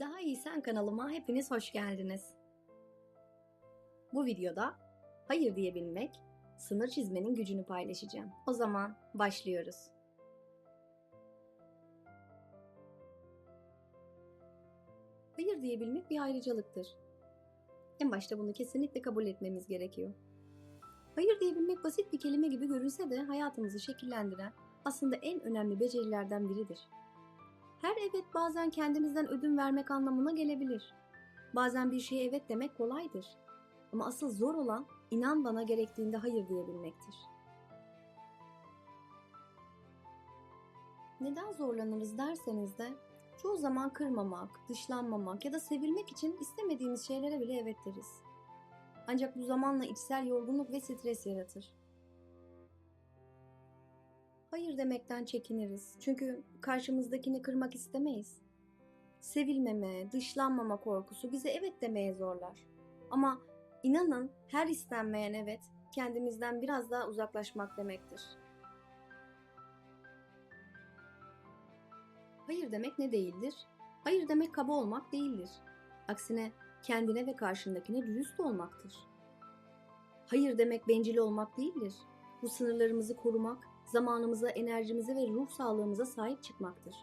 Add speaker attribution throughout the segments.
Speaker 1: Daha iyi sen kanalıma hepiniz hoş geldiniz. Bu videoda hayır diyebilmek, sınır çizmenin gücünü paylaşacağım. O zaman başlıyoruz. Hayır diyebilmek bir ayrıcalıktır. En başta bunu kesinlikle kabul etmemiz gerekiyor. Hayır diyebilmek basit bir kelime gibi görünse de hayatımızı şekillendiren aslında en önemli becerilerden biridir. Her evet bazen kendimizden ödün vermek anlamına gelebilir. Bazen bir şeye evet demek kolaydır. Ama asıl zor olan inan bana gerektiğinde hayır diyebilmektir. Neden zorlanırız derseniz de çoğu zaman kırmamak, dışlanmamak ya da sevilmek için istemediğimiz şeylere bile evet deriz. Ancak bu zamanla içsel yorgunluk ve stres yaratır. Hayır demekten çekiniriz. Çünkü karşımızdakini kırmak istemeyiz. Sevilmeme, dışlanmama korkusu bize evet demeye zorlar. Ama inanın her istenmeyen evet kendimizden biraz daha uzaklaşmak demektir. Hayır demek ne değildir? Hayır demek kaba olmak değildir. Aksine kendine ve karşındakine dürüst olmaktır. Hayır demek bencil olmak değildir. Bu sınırlarımızı korumak, zamanımıza, enerjimize ve ruh sağlığımıza sahip çıkmaktır.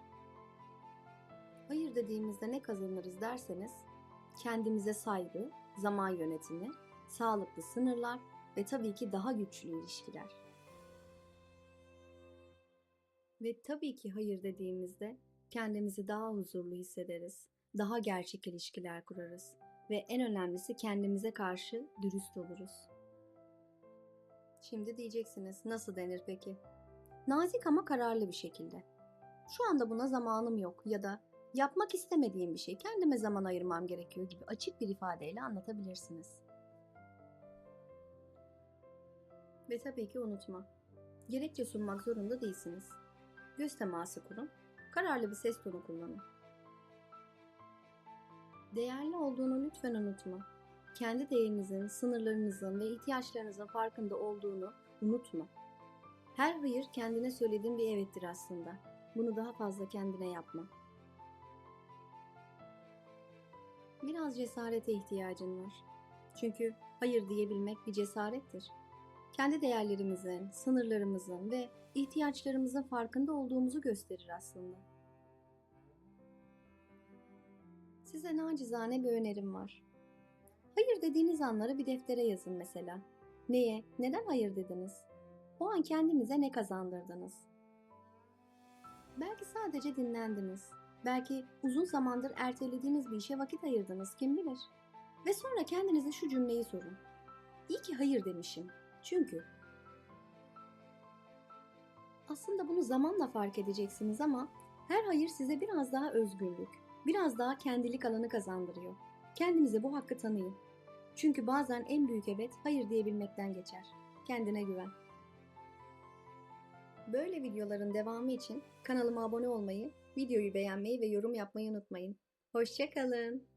Speaker 1: Hayır dediğimizde ne kazanırız derseniz, kendimize saygı, zaman yönetimi, sağlıklı sınırlar ve tabii ki daha güçlü ilişkiler. Ve tabii ki hayır dediğimizde kendimizi daha huzurlu hissederiz, daha gerçek ilişkiler kurarız ve en önemlisi kendimize karşı dürüst oluruz. Şimdi diyeceksiniz nasıl denir peki? Nazik ama kararlı bir şekilde. Şu anda buna zamanım yok ya da yapmak istemediğim bir şey kendime zaman ayırmam gerekiyor gibi açık bir ifadeyle anlatabilirsiniz. Ve tabii ki unutma. Gerekçe sunmak zorunda değilsiniz. Göz teması kurun, kararlı bir ses tonu kullanın. Değerli olduğunu lütfen unutma. Kendi değerinizin, sınırlarınızın ve ihtiyaçlarınızın farkında olduğunu unutma. Her hayır kendine söylediğin bir evettir aslında. Bunu daha fazla kendine yapma. Biraz cesarete ihtiyacın var. Çünkü hayır diyebilmek bir cesarettir. Kendi değerlerimizin, sınırlarımızın ve ihtiyaçlarımızın farkında olduğumuzu gösterir aslında. Size nacizane bir önerim var. Hayır dediğiniz anları bir deftere yazın mesela. Neye, neden hayır dediniz? O an kendinize ne kazandırdınız? Belki sadece dinlendiniz. Belki uzun zamandır ertelediğiniz bir işe vakit ayırdınız kim bilir. Ve sonra kendinize şu cümleyi sorun. İyi ki hayır demişim. Çünkü aslında bunu zamanla fark edeceksiniz ama her hayır size biraz daha özgürlük, biraz daha kendilik alanı kazandırıyor. Kendinize bu hakkı tanıyın. Çünkü bazen en büyük evet hayır diyebilmekten geçer. Kendine güven. Böyle videoların devamı için kanalıma abone olmayı, videoyu beğenmeyi ve yorum yapmayı unutmayın. Hoşçakalın.